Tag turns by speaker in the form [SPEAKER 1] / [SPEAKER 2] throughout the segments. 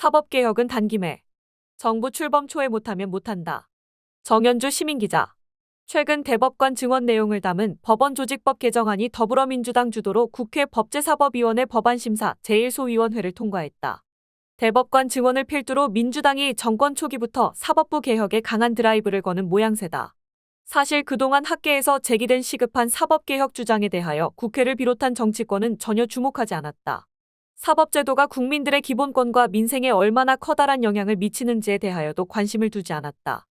[SPEAKER 1] 사법개혁은 단김에 정부 출범 초에 못하면 못한다. 정현주 시민기자 최근 대법관 증언 내용을 담은 법원 조직법 개정안이 더불어민주당 주도로 국회 법제사법위원회 법안심사 제1소위원회를 통과했다. 대법관 증언을 필두로 민주당이 정권 초기부터 사법부 개혁에 강한 드라이브를 거는 모양새다. 사실 그동안 학계에서 제기된 시급한 사법개혁 주장에 대하여 국회를 비롯한 정치권은 전혀 주목하지 않았다. 사법제도가 국민들의 기본권과 민생에 얼마나 커다란 영향을 미치는지에 대하여도 관심을 두지 않았다.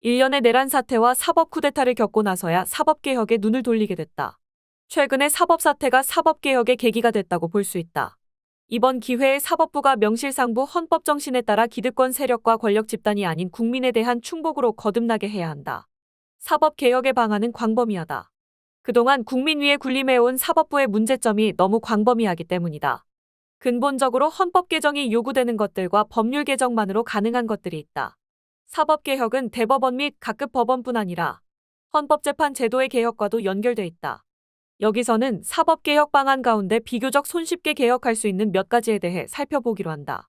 [SPEAKER 1] 일련의 내란 사태와 사법 쿠데타를 겪고 나서야 사법개혁에 눈을 돌리게 됐다. 최근의 사법 사태가 사법개혁의 계기가 됐다고 볼 수 있다. 이번 기회에 사법부가 명실상부 헌법 정신에 따라 기득권 세력과 권력 집단이 아닌 국민에 대한 충복으로 거듭나게 해야 한다. 사법 개혁의 방안은 광범위하다. 그동안 국민 위에 군림해온 사법부의 문제점이 너무 광범위하기 때문이다. 근본적으로 헌법 개정이 요구되는 것들과 법률 개정만으로 가능한 것들이 있다. 사법개혁은 대법원 및 각급 법원뿐 아니라 헌법재판 제도의 개혁과도 연결돼 있다. 여기서는 사법개혁 방안 가운데 비교적 손쉽게 개혁할 수 있는 몇 가지에 대해 살펴보기로 한다.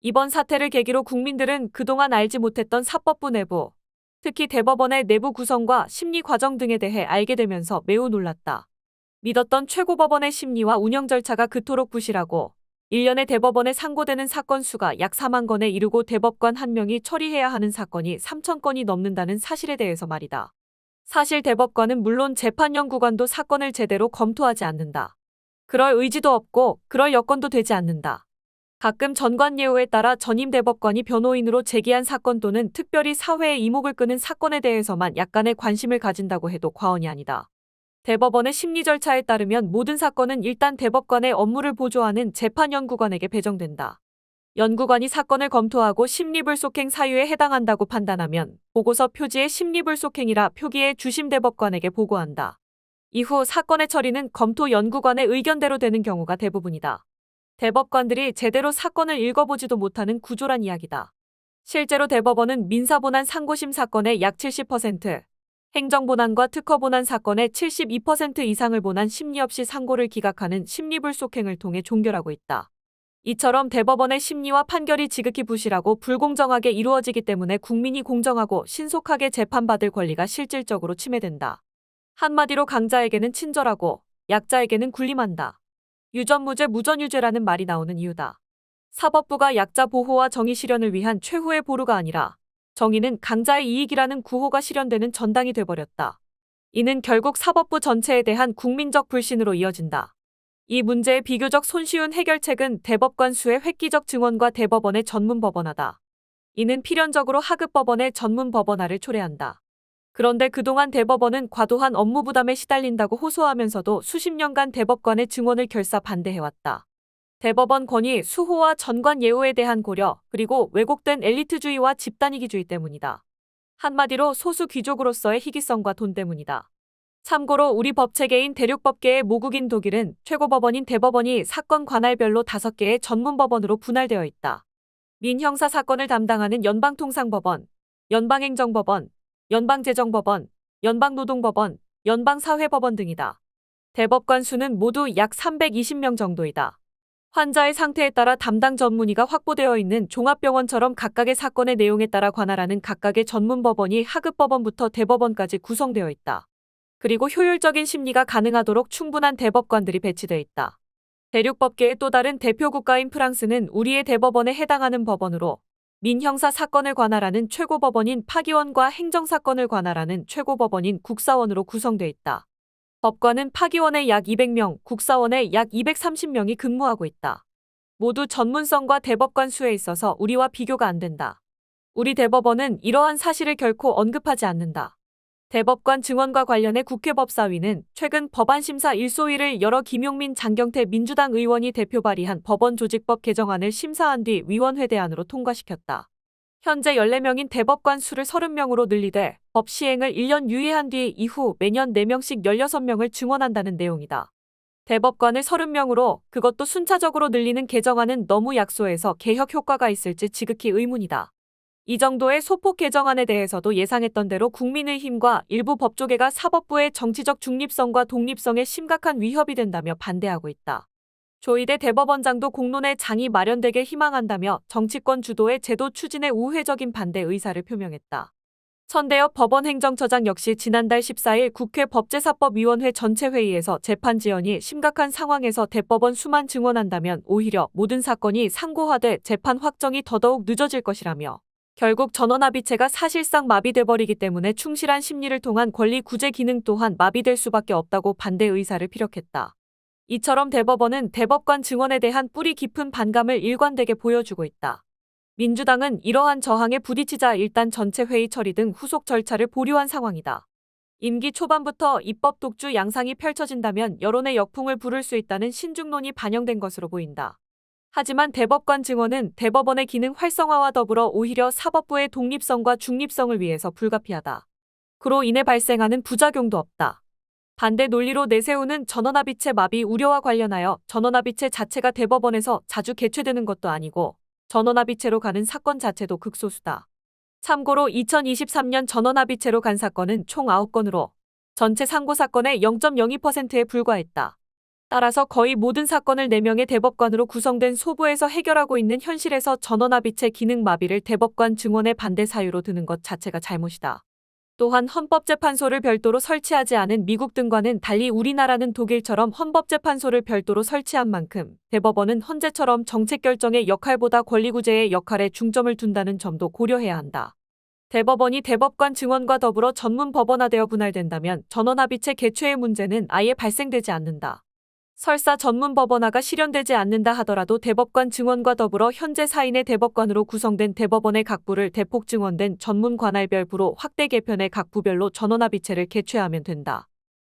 [SPEAKER 1] 이번 사태를 계기로 국민들은 그동안 알지 못했던 사법부 내부, 특히 대법원의 내부 구성과 심리 과정 등에 대해 알게 되면서 매우 놀랐다. 믿었던 최고법원의 심리와 운영 절차가 그토록 부실하고 1년에 대법원에 상고되는 사건 수가 약 4만 건에 이르고 대법관 한 명이 처리해야 하는 사건이 3천 건이 넘는다는 사실에 대해서 말이다. 사실 대법관은 물론 재판연구관도 사건을 제대로 검토하지 않는다. 그럴 의지도 없고 그럴 여건도 되지 않는다. 가끔 전관 예우에 따라 전임 대법관이 변호인으로 제기한 사건 또는 특별히 사회의 이목을 끄는 사건에 대해서만 약간의 관심을 가진다고 해도 과언이 아니다. 대법원의 심리 절차에 따르면 모든 사건은 일단 대법관의 업무를 보조하는 재판연구관에게 배정된다. 연구관이 사건을 검토하고 심리불속행 사유에 해당한다고 판단하면 보고서 표지의 심리불속행이라 표기에 주심 대법관에게 보고한다. 이후 사건의 처리는 검토 연구관의 의견대로 되는 경우가 대부분이다. 대법관들이 제대로 사건을 읽어보지도 못하는 구조란 이야기다. 실제로 대법원은 민사본안 상고심 사건의 약 70%, 행정본안과 특허본안 사건의 72% 이상을 본안 심리 없이 상고를 기각하는 심리불속행을 통해 종결하고 있다. 이처럼 대법원의 심리와 판결이 지극히 부실하고 불공정하게 이루어지기 때문에 국민이 공정하고 신속하게 재판받을 권리가 실질적으로 침해된다. 한마디로 강자에게는 친절하고 약자에게는 군림한다. 유전무죄 무전유죄라는 말이 나오는 이유다. 사법부가 약자 보호와 정의 실현을 위한 최후의 보루가 아니라 정의는 강자의 이익이라는 구호가 실현되는 전당이 돼버렸다. 이는 결국 사법부 전체에 대한 국민적 불신으로 이어진다. 이 문제의 비교적 손쉬운 해결책은 대법관 수의 획기적 증언과 대법원의 전문법원화다. 이는 필연적으로 하급법원의 전문법원화를 초래한다. 그런데 그동안 대법원은 과도한 업무 부담에 시달린다고 호소하면서도 수십 년간 대법관의 증언을 결사 반대해왔다. 대법원 권위 수호와 전관 예우에 대한 고려, 그리고 왜곡된 엘리트주의와 집단이기주의 때문이다. 한마디로 소수 귀족으로서의 희귀성과 돈 때문이다. 참고로 우리 법체계인 대륙법계의 모국인 독일은 최고법원인 대법원이 사건 관할별로 5개의 전문법원으로 분할되어 있다. 민형사 사건을 담당하는 연방통상법원, 연방행정법원, 연방재정법원, 연방노동법원, 연방사회법원 등이다. 대법관 수는 모두 약 320명 정도이다. 환자의 상태에 따라 담당 전문의가 확보되어 있는 종합병원처럼 각각의 사건의 내용에 따라 관할하는 각각의 전문법원이 하급법원부터 대법원까지 구성되어 있다. 그리고 효율적인 심리가 가능하도록 충분한 대법관들이 배치되어 있다. 대륙법계의 또 다른 대표 국가인 프랑스는 우리의 대법원에 해당하는 법원으로 민형사 사건을 관할하는 최고법원인 파기원과 행정사건을 관할하는 최고법원인 국사원으로 구성되어 있다. 법관은 파기원에 약 200명, 국사원에 약 230명이 근무하고 있다. 모두 전문성과 대법관 수에 있어서 우리와 비교가 안 된다. 우리 대법원은 이러한 사실을 결코 언급하지 않는다. 대법관 증언과 관련해 국회법사위는 최근 법안심사 1소위를 열어 김용민 장경태 민주당 의원이 대표 발의한 법원 조직법 개정안을 심사한 뒤 위원회 대안으로 통과시켰다. 현재 14명인 대법관 수를 30명으로 늘리되 법 시행을 1년 유예한 뒤 이후 매년 4명씩 16명을 증원한다는 내용이다. 대법관을 30명으로 그것도 순차적으로 늘리는 개정안은 너무 약소해서 개혁 효과가 있을지 지극히 의문이다. 이 정도의 소폭 개정안에 대해서도 예상했던 대로 국민의힘과 일부 법조계가 사법부의 정치적 중립성과 독립성에 심각한 위협이 된다며 반대하고 있다. 조희대 대법원장도 공론의 장이 마련되길 희망한다며 정치권 주도의 제도 추진에 우회적인 반대 의사를 표명했다. 천대엽 법원 행정처장 역시 지난달 14일 국회 법제사법위원회 전체 회의에서 재판 지연이 심각한 상황에서 대법원 수만 증언한다면 오히려 모든 사건이 상고화돼 재판 확정이 더더욱 늦어질 것이라며 결국 전원합의체가 사실상 마비돼 버리기 때문에 충실한 심리를 통한 권리 구제 기능 또한 마비될 수밖에 없다고 반대 의사를 피력했다. 이처럼 대법원은 대법관 증언에 대한 뿌리 깊은 반감을 일관되게 보여주고 있다. 민주당은 이러한 저항에 부딪히자 일단 전체 회의 처리 등 후속 절차를 보류한 상황이다. 임기 초반부터 입법 독주 양상이 펼쳐진다면 여론의 역풍을 부를 수 있다는 신중론이 반영된 것으로 보인다. 하지만 대법관 증언은 대법원의 기능 활성화와 더불어 오히려 사법부의 독립성과 중립성을 위해서 불가피하다. 그로 인해 발생하는 부작용도 없다. 반대 논리로 내세우는 전원합의체 마비 우려와 관련하여 전원합의체 자체가 대법원에서 자주 개최되는 것도 아니고 전원합의체로 가는 사건 자체도 극소수다. 참고로 2023년 전원합의체로 간 사건은 총 9건으로 전체 상고 사건의 0.02%에 불과했다. 따라서 거의 모든 사건을 4명의 대법관으로 구성된 소부에서 해결하고 있는 현실에서 전원합의체 기능 마비를 대법관 증언의 반대 사유로 드는 것 자체가 잘못이다. 또한 헌법재판소를 별도로 설치하지 않은 미국 등과는 달리 우리나라는 독일처럼 헌법재판소를 별도로 설치한 만큼 대법원은 헌재처럼 정책 결정의 역할보다 권리구제의 역할에 중점을 둔다는 점도 고려해야 한다. 대법원이 대법관 증언과 더불어 전문 법원화되어 분할된다면 전원합의체 개최의 문제는 아예 발생되지 않는다. 설사 전문 법원화가 실현되지 않는다 하더라도 대법관 증언과 더불어 현재 4인의 대법관으로 구성된 대법원의 각 부를 대폭 증언된 전문 관할별 부로 확대 개편해 각 부별로 전원합의체를 개최하면 된다.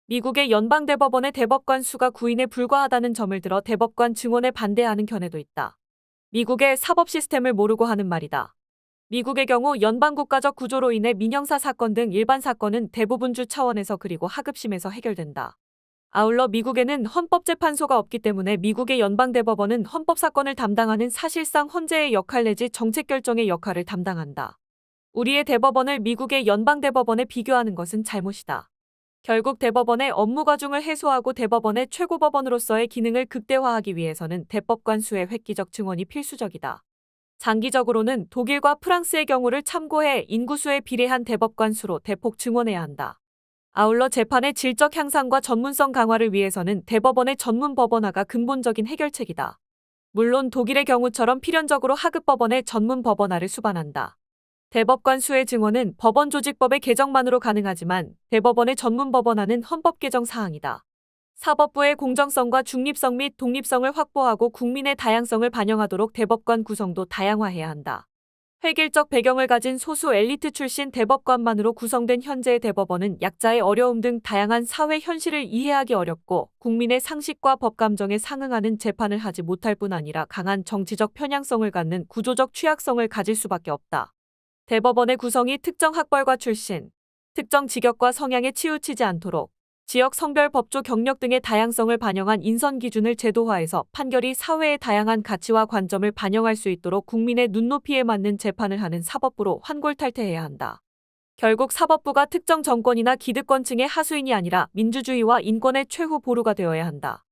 [SPEAKER 1] 미국의 연방대법원의 대법관 수가 9인에 불과하다는 점을 들어 대법관 증언에 반대하는 견해도 있다. 미국의 사법 시스템을 모르고 하는 말이다. 미국의 경우 연방국가적 구조로 인해 민형사 사건 등 일반 사건은 대부분 주 차원에서 그리고 하급심에서 해결된다. 아울러 미국에는 헌법재판소가 없기 때문에 미국의 연방대법원은 헌법사건을 담당하는 사실상 헌재의 역할 내지 정책결정의 역할을 담당한다. 우리의 대법원을 미국의 연방대법원에 비교하는 것은 잘못이다. 결국 대법원의 업무 과중을 해소하고 대법원의 최고법원으로서의 기능을 극대화하기 위해서는 대법관 수의 획기적 증언이 필수적이다. 장기적으로는 독일과 프랑스의 경우를 참고해 인구수에 비례한 대법관 수로 대폭 증언해야 한다. 아울러 재판의 질적 향상과 전문성 강화를 위해서는 대법원의 전문 법원화가 근본적인 해결책이다. 물론 독일의 경우처럼 필연적으로 하급 법원의 전문 법원화를 수반한다. 대법관 수의 증언은 법원 조직법의 개정만으로 가능하지만 대법원의 전문 법원화는 헌법 개정 사항이다. 사법부의 공정성과 중립성 및 독립성을 확보하고 국민의 다양성을 반영하도록 대법관 구성도 다양화해야 한다. 획일적 배경을 가진 소수 엘리트 출신 대법관만으로 구성된 현재의 대법원은 약자의 어려움 등 다양한 사회 현실을 이해하기 어렵고 국민의 상식과 법감정에 상응하는 재판을 하지 못할 뿐 아니라 강한 정치적 편향성을 갖는 구조적 취약성을 가질 수밖에 없다. 대법원의 구성이 특정 학벌과 출신, 특정 직역과 성향에 치우치지 않도록 지역 성별 법조 경력 등의 다양성을 반영한 인선 기준을 제도화해서 판결이 사회의 다양한 가치와 관점을 반영할 수 있도록 국민의 눈높이에 맞는 재판을 하는 사법부로 환골탈태해야 한다. 결국 사법부가 특정 정권이나 기득권층의 하수인이 아니라 민주주의와 인권의 최후 보루가 되어야 한다.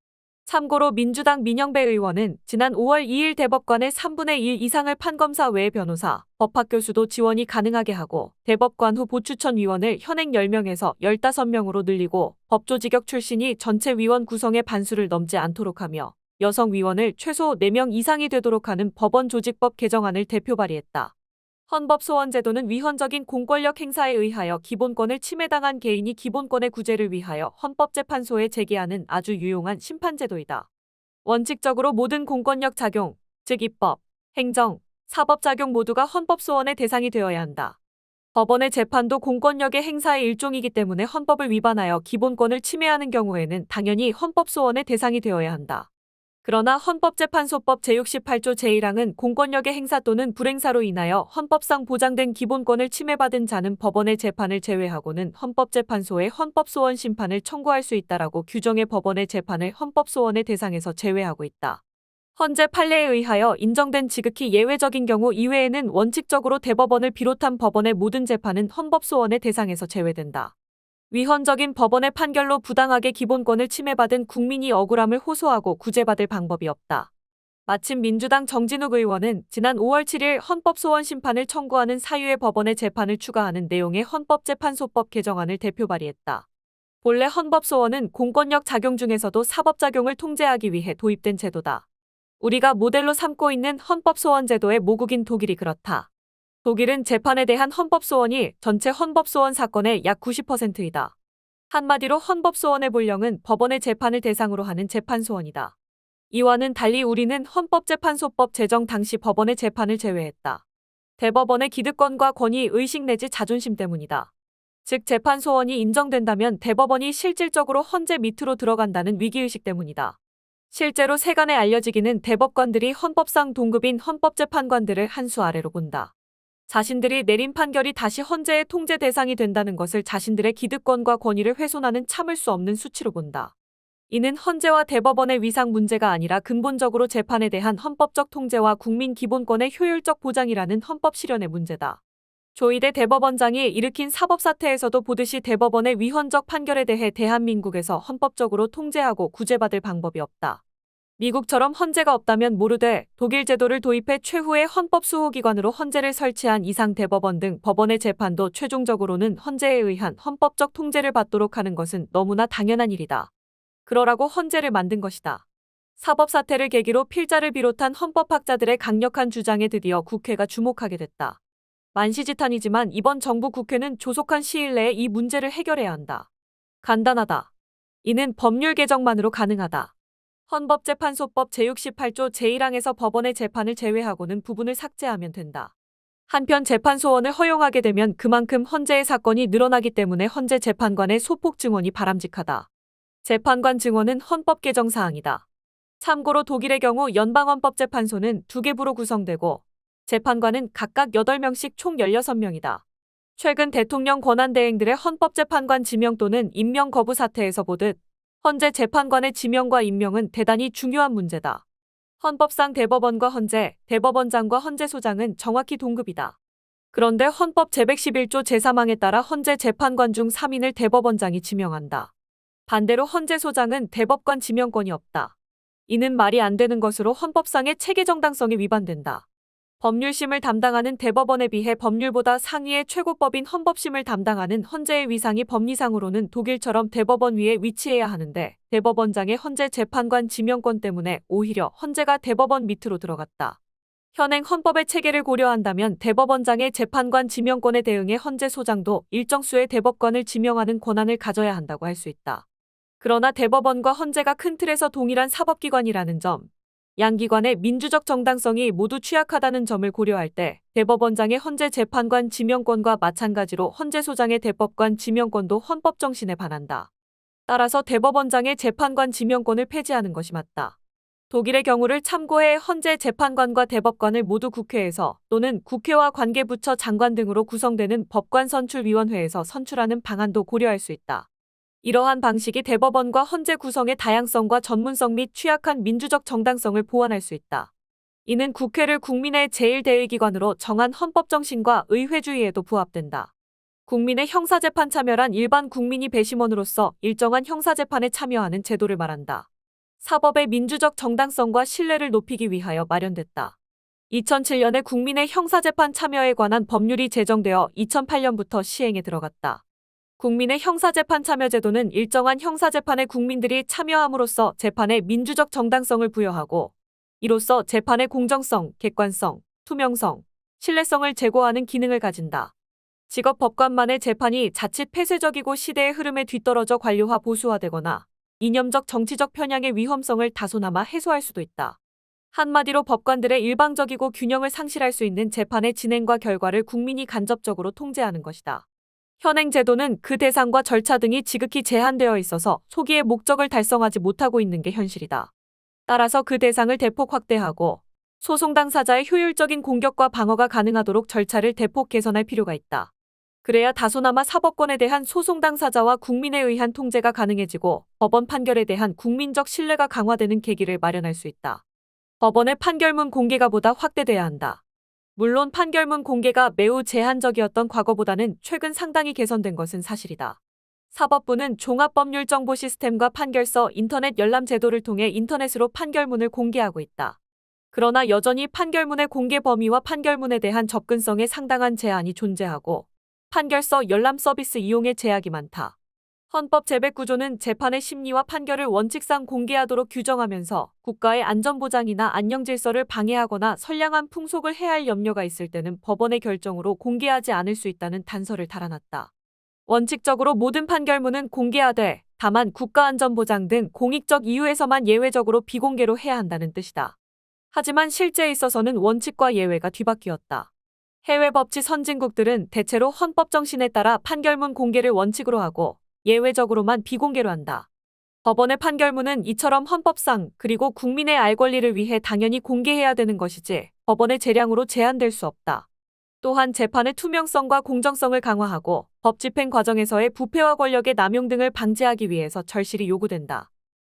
[SPEAKER 1] 참고로 민주당 민영배 의원은 지난 5월 2일 대법관의 3분의 1 이상을 판검사 외 변호사, 법학교수도 지원이 가능하게 하고 대법관 후 보추천 위원을 현행 10명에서 15명으로 늘리고 법조직역 출신이 전체 위원 구성의 반수를 넘지 않도록 하며 여성 위원을 최소 4명 이상이 되도록 하는 법원 조직법 개정안을 대표 발의했다. 헌법소원 제도는 위헌적인 공권력 행사에 의하여 기본권을 침해당한 개인이 기본권의 구제를 위하여 헌법재판소에 제기하는 아주 유용한 심판제도이다. 원칙적으로 모든 공권력 작용, 즉 입법, 행정, 사법 작용 모두가 헌법소원의 대상이 되어야 한다. 법원의 재판도 공권력의 행사의 일종이기 때문에 헌법을 위반하여 기본권을 침해하는 경우에는 당연히 헌법소원의 대상이 되어야 한다. 그러나 헌법재판소법 제68조 제1항은 공권력의 행사 또는 불행사로 인하여 헌법상 보장된 기본권을 침해받은 자는 법원의 재판을 제외하고는 헌법재판소에 헌법소원 심판을 청구할 수 있다라고 규정해 법원의 재판을 헌법소원의 대상에서 제외하고 있다. 헌재 판례에 의하여 인정된 지극히 예외적인 경우 이외에는 원칙적으로 대법원을 비롯한 법원의 모든 재판은 헌법소원의 대상에서 제외된다. 위헌적인 법원의 판결로 부당하게 기본권을 침해받은 국민이 억울함을 호소하고 구제받을 방법이 없다. 마침 민주당 정진욱 의원은 지난 5월 7일 헌법소원 심판을 청구하는 사유의 법원의 재판을 추가하는 내용의 헌법재판소법 개정안을 대표 발의했다. 본래 헌법소원은 공권력 작용 중에서도 사법작용을 통제하기 위해 도입된 제도다. 우리가 모델로 삼고 있는 헌법소원 제도의 모국인 독일이 그렇다. 독일은 재판에 대한 헌법소원이 전체 헌법소원 사건의 약 90%이다. 한마디로 헌법소원의 본령은 법원의 재판을 대상으로 하는 재판소원이다. 이와는 달리 우리는 헌법재판소법 제정 당시 법원의 재판을 제외했다. 대법원의 기득권과 권위, 의식 내지 자존심 때문이다. 즉 재판소원이 인정된다면 대법원이 실질적으로 헌재 밑으로 들어간다는 위기의식 때문이다. 실제로 세간에 알려지기는 대법관들이 헌법상 동급인 헌법재판관들을 한 수 아래로 본다. 자신들이 내린 판결이 다시 헌재의 통제 대상이 된다는 것을 자신들의 기득권과 권위를 훼손하는 참을 수 없는 수치로 본다. 이는 헌재와 대법원의 위상 문제가 아니라 근본적으로 재판에 대한 헌법적 통제와 국민 기본권의 효율적 보장이라는 헌법 실현의 문제다. 조희대 대법원장이 일으킨 사법사태에서도 보듯이 대법원의 위헌적 판결에 대해 대한민국에서 헌법적으로 통제하고 구제받을 방법이 없다. 미국처럼 헌재가 없다면 모르되 독일 제도를 도입해 최후의 헌법 수호기관으로 헌재를 설치한 이상 대법원 등 법원의 재판도 최종적으로는 헌재에 의한 헌법적 통제를 받도록 하는 것은 너무나 당연한 일이다. 그러라고 헌재를 만든 것이다. 사법 사태를 계기로 필자를 비롯한 헌법학자들의 강력한 주장에 드디어 국회가 주목하게 됐다. 만시지탄이지만 이번 정부 국회는 조속한 시일 내에 이 문제를 해결해야 한다. 간단하다. 이는 법률 개정만으로 가능하다. 헌법재판소법 제68조 제1항에서 법원의 재판을 제외하고는 부분을 삭제하면 된다. 한편 재판소원을 허용하게 되면 그만큼 헌재의 사건이 늘어나기 때문에 헌재 재판관의 소폭 증언이 바람직하다. 재판관 증언은 헌법 개정 사항이다. 참고로 독일의 경우 연방헌법재판소는 두 개 부로 구성되고 재판관은 각각 8명씩 총 16명이다. 최근 대통령 권한 대행들의 헌법재판관 지명 또는 임명 거부 사태에서 보듯 헌재 재판관의 지명과 임명은 대단히 중요한 문제다. 헌법상 대법원과 헌재, 대법원장과 헌재소장은 정확히 동급이다. 그런데 헌법 제111조 제3항에 따라 헌재 재판관 중 3인을 대법원장이 지명한다. 반대로 헌재소장은 대법관 지명권이 없다. 이는 말이 안 되는 것으로 헌법상의 체계 정당성에 위반된다. 법률심을 담당하는 대법원에 비해 법률보다 상위의 최고법인 헌법심을 담당하는 헌재의 위상이 법리상으로는 독일처럼 대법원 위에 위치해야 하는데 대법원장의 헌재 재판관 지명권 때문에 오히려 헌재가 대법원 밑으로 들어갔다. 현행 헌법의 체계를 고려한다면 대법원장의 재판관 지명권에 대응해 헌재 소장도 일정 수의 대법관을 지명하는 권한을 가져야 한다고 할 수 있다. 그러나 대법원과 헌재가 큰 틀에서 동일한 사법기관이라는 점, 양기관의 민주적 정당성이 모두 취약하다는 점을 고려할 때 대법원장의 헌재 재판관 지명권과 마찬가지로 헌재 소장의 대법관 지명권도 헌법 정신에 반한다. 따라서 대법원장의 재판관 지명권을 폐지하는 것이 맞다. 독일의 경우를 참고해 헌재 재판관과 대법관을 모두 국회에서 또는 국회와 관계부처 장관 등으로 구성되는 법관 선출위원회에서 선출하는 방안도 고려할 수 있다. 이러한 방식이 대법원과 헌재 구성의 다양성과 전문성 및 취약한 민주적 정당성을 보완할 수 있다. 이는 국회를 국민의 제1대의기관으로 정한 헌법 정신과 의회주의에도 부합된다. 국민의 형사재판 참여란 일반 국민이 배심원으로서 일정한 형사재판에 참여하는 제도를 말한다. 사법의 민주적 정당성과 신뢰를 높이기 위하여 마련됐다. 2007년에 국민의 형사재판 참여에 관한 법률이 제정되어 2008년부터 시행에 들어갔다. 국민의 형사재판 참여 제도는 일정한 형사재판에 국민들이 참여함으로써 재판의 민주적 정당성을 부여하고 이로써 재판의 공정성, 객관성, 투명성, 신뢰성을 제고하는 기능을 가진다. 직업 법관만의 재판이 자칫 폐쇄적이고 시대의 흐름에 뒤떨어져 관료화 보수화되거나 이념적 정치적 편향의 위험성을 다소나마 해소할 수도 있다. 한마디로 법관들의 일방적이고 균형을 상실할 수 있는 재판의 진행과 결과를 국민이 간접적으로 통제하는 것이다. 현행 제도는 그 대상과 절차 등이 지극히 제한되어 있어서 초기의 목적을 달성하지 못하고 있는 게 현실이다. 따라서 그 대상을 대폭 확대하고 소송 당사자의 효율적인 공격과 방어가 가능하도록 절차를 대폭 개선할 필요가 있다. 그래야 다소나마 사법권에 대한 소송 당사자와 국민에 의한 통제가 가능해지고 법원 판결에 대한 국민적 신뢰가 강화되는 계기를 마련할 수 있다. 법원의 판결문 공개가 보다 확대돼야 한다. 물론 판결문 공개가 매우 제한적이었던 과거보다는 최근 상당히 개선된 것은 사실이다. 사법부는 종합법률정보 시스템과 판결서 인터넷 열람 제도를 통해 인터넷으로 판결문을 공개하고 있다. 그러나 여전히 판결문의 공개 범위와 판결문에 대한 접근성에 상당한 제한이 존재하고 판결서 열람 서비스 이용에 제약이 많다. 헌법 재배구조는 재판의 심리와 판결을 원칙상 공개하도록 규정하면서 국가의 안전보장이나 안녕질서를 방해하거나 선량한 풍속을 해할 염려가 있을 때는 법원의 결정으로 공개하지 않을 수 있다는 단서를 달아놨다. 원칙적으로 모든 판결문은 공개하되 다만 국가안전보장 등 공익적 이유에서만 예외적으로 비공개로 해야 한다는 뜻이다. 하지만 실제에 있어서는 원칙과 예외가 뒤바뀌었다. 해외 법치 선진국들은 대체로 헌법 정신에 따라 판결문 공개를 원칙으로 하고 예외적으로만 비공개로 한다. 법원의 판결문은 이처럼 헌법상 그리고 국민의 알 권리를 위해 당연히 공개해야 되는 것이지 법원의 재량으로 제한될 수 없다. 또한 재판의 투명성과 공정성을 강화하고 법 집행 과정에서의 부패와 권력의 남용 등을 방지하기 위해서 절실히 요구된다.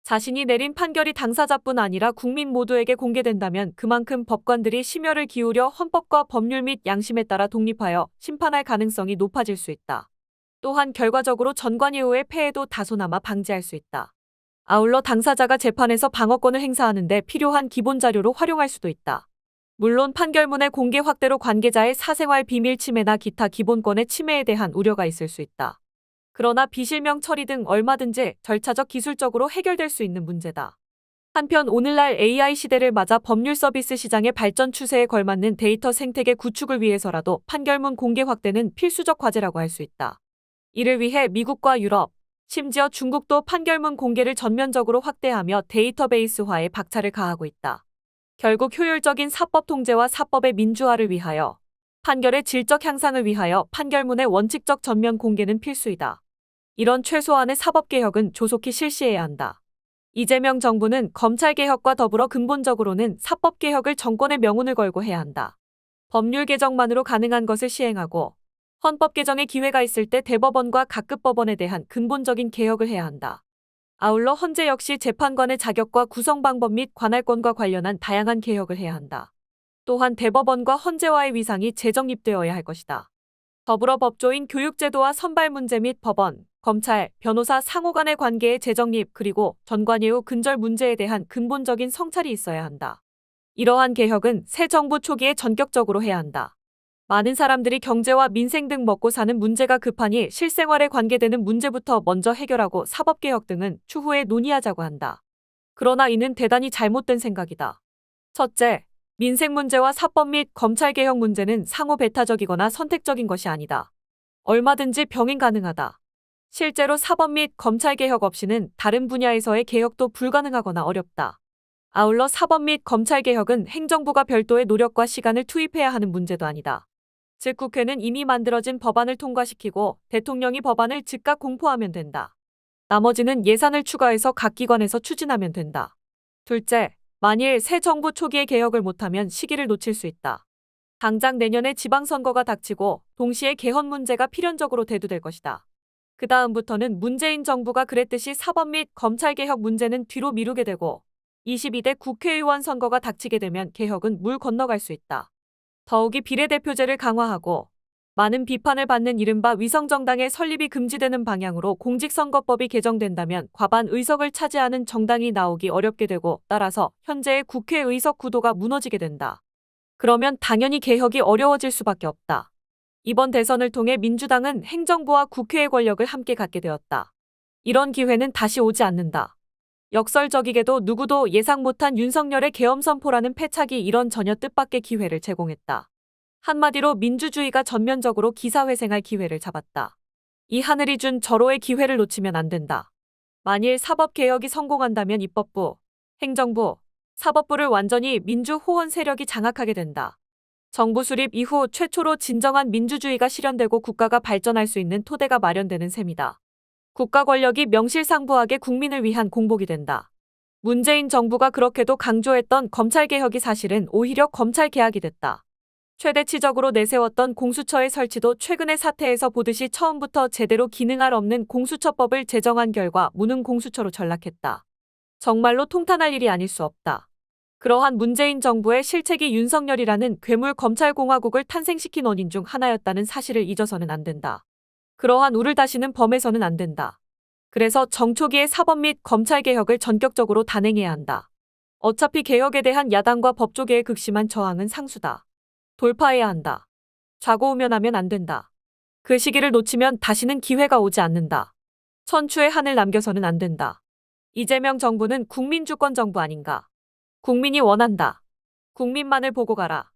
[SPEAKER 1] 자신이 내린 판결이 당사자뿐 아니라 국민 모두에게 공개된다면 그만큼 법관들이 심혈을 기울여 헌법과 법률 및 양심에 따라 독립하여 심판할 가능성이 높아질 수 있다. 또한 결과적으로 전관예우의 폐해도 다소나마 방지할 수 있다. 아울러 당사자가 재판에서 방어권을 행사하는데 필요한 기본 자료로 활용할 수도 있다. 물론 판결문의 공개 확대로 관계자의 사생활 비밀 침해나 기타 기본권의 침해에 대한 우려가 있을 수 있다. 그러나 비실명 처리 등 얼마든지 절차적 기술적으로 해결될 수 있는 문제다. 한편 오늘날 AI 시대를 맞아 법률 서비스 시장의 발전 추세에 걸맞는 데이터 생태계 구축을 위해서라도 판결문 공개 확대는 필수적 과제라고 할 수 있다. 이를 위해 미국과 유럽, 심지어 중국도 판결문 공개를 전면적으로 확대하며 데이터베이스화에 박차를 가하고 있다. 결국 효율적인 사법 통제와 사법의 민주화를 위하여 판결의 질적 향상을 위하여 판결문의 원칙적 전면 공개는 필수이다. 이런 최소한의 사법개혁은 조속히 실시해야 한다. 이재명 정부는 검찰개혁과 더불어 근본적으로는 사법개혁을 정권의 명운을 걸고 해야 한다. 법률 개정만으로 가능한 것을 시행하고 헌법 개정의 기회가 있을 때 대법원과 각급 법원에 대한 근본적인 개혁을 해야 한다. 아울러 헌재 역시 재판관의 자격과 구성 방법 및 관할권과 관련한 다양한 개혁을 해야 한다. 또한 대법원과 헌재와의 위상이 재정립되어야 할 것이다. 더불어 법조인 교육제도와 선발 문제 및 법원, 검찰, 변호사 상호 간의 관계의 재정립 그리고 전관예우 근절 문제에 대한 근본적인 성찰이 있어야 한다. 이러한 개혁은 새 정부 초기에 전격적으로 해야 한다. 많은 사람들이 경제와 민생 등 먹고 사는 문제가 급하니 실생활에 관계되는 문제부터 먼저 해결하고 사법개혁 등은 추후에 논의하자고 한다. 그러나 이는 대단히 잘못된 생각이다. 첫째, 민생 문제와 사법 및 검찰개혁 문제는 상호 배타적이거나 선택적인 것이 아니다. 얼마든지 병행 가능하다. 실제로 사법 및 검찰개혁 없이는 다른 분야에서의 개혁도 불가능하거나 어렵다. 아울러 사법 및 검찰개혁은 행정부가 별도의 노력과 시간을 투입해야 하는 문제도 아니다. 즉 국회는 이미 만들어진 법안을 통과시키고 대통령이 법안을 즉각 공포하면 된다. 나머지는 예산을 추가해서 각 기관에서 추진하면 된다. 둘째, 만일 새 정부 초기에 개혁을 못하면 시기를 놓칠 수 있다. 당장 내년에 지방선거가 닥치고 동시에 개헌 문제가 필연적으로 대두될 것이다. 그 다음부터는 문재인 정부가 그랬듯이 사법 및 검찰개혁 문제는 뒤로 미루게 되고 22대 국회의원 선거가 닥치게 되면 개혁은 물 건너갈 수 있다. 더욱이 비례대표제를 강화하고 많은 비판을 받는 이른바 위성정당의 설립이 금지되는 방향으로 공직선거법이 개정된다면 과반 의석을 차지하는 정당이 나오기 어렵게 되고 따라서 현재의 국회 의석 구도가 무너지게 된다. 그러면 당연히 개혁이 어려워질 수밖에 없다. 이번 대선을 통해 민주당은 행정부와 국회의 권력을 함께 갖게 되었다. 이런 기회는 다시 오지 않는다. 역설적이게도 누구도 예상 못한 윤석열의 계엄 선포라는 패착이 이런 전혀 뜻밖의 기회를 제공했다. 한마디로 민주주의가 전면적으로 기사회생할 기회를 잡았다. 이 하늘이 준 절호의 기회를 놓치면 안 된다. 만일 사법개혁이 성공한다면 입법부, 행정부, 사법부를 완전히 민주 호원 세력이 장악하게 된다. 정부 수립 이후 최초로 진정한 민주주의가 실현되고 국가가 발전할 수 있는 토대가 마련되는 셈이다. 국가 권력이 명실상부하게 국민을 위한 공복이 된다. 문재인 정부가 그렇게도 강조했던 검찰개혁이 사실은 오히려 검찰개혁이 됐다. 최대치적으로 내세웠던 공수처의 설치도 최근의 사태에서 보듯이 처음부터 제대로 기능할 없는 공수처법을 제정한 결과 무능 공수처로 전락했다. 정말로 통탄할 일이 아닐 수 없다. 그러한 문재인 정부의 실책이 윤석열이라는 괴물 검찰공화국을 탄생시킨 원인 중 하나였다는 사실을 잊어서는 안 된다. 그러한 우를 다시는 범해서는 안 된다. 그래서 정초기의 사법 및 검찰 개혁을 전격적으로 단행해야 한다. 어차피 개혁에 대한 야당과 법조계의 극심한 저항은 상수다. 돌파해야 한다. 좌고우면하면 안 된다. 그 시기를 놓치면 다시는 기회가 오지 않는다. 천추의 한을 남겨서는 안 된다. 이재명 정부는 국민주권 정부 아닌가? 국민이 원한다. 국민만을 보고 가라.